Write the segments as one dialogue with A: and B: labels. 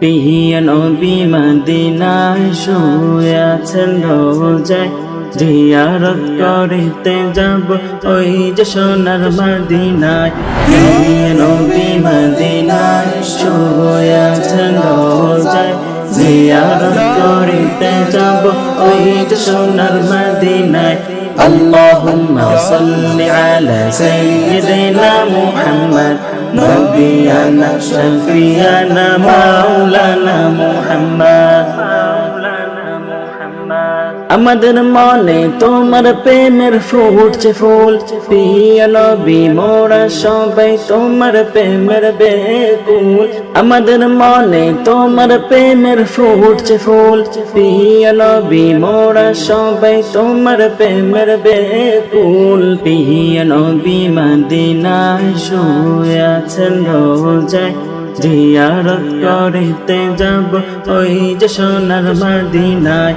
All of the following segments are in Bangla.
A: পিয়া নবী মদিনায় শুয়ে আছেন রোজায় জিয়ারত করিতে যাব ওই যে সোনার মদিনায় পিয়া নবী মদিনায় শুয়ে আছেন রোজায় জিয়ারত করিতে যাব ওই যে সোনার মদিনায় اللهم صل على سيدنا محمد نبينا شفينا مولانا محمد আমাদের মনে তোমার প্রেমের ফুটছে ফুল। প্রিয় নবী, মোরা সবাই তোমার প্রেমের বেকুল। আমাদের মনে তোমার প্রেমের ফুটছে ফুল। প্রিয় নবী সবাই তোমার প্রেমের বেকুল। প্রিয় নবী, মদিনায় শুয়ে আছেন রোজায়। জিয়ারত করিতে যাব ওই যে সোনার মদিনায়।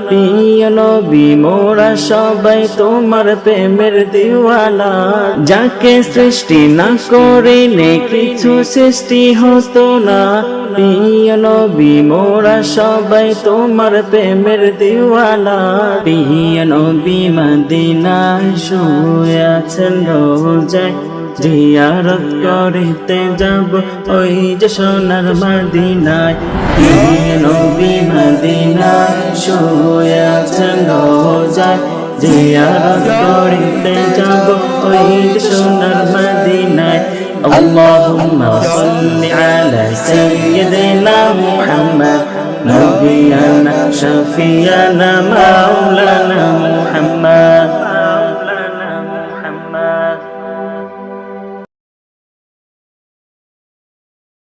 A: প্রিয় নবী, মোরা সবাই তোমার প্রেমের দিওয়ানা যাকে সৃষ্টি না করিলে কিছু সৃষ্টি হতো না। প্রিয় নবী, মোরা সবাই তোমার প্রেমের দিওয়ানা প্রিয় নবী, মদিনায় শুয়ে আছেন রোজায় জিয়ারত করিতে যাব ওই যে সোনার মদিনায়। নবী, মদিনায় শুয়ে জিয়ারত করিতে যাব ওই যে সোনার মদিনায় اللهم صل على سيدنا محمد نبينا شفينا مولانا محمد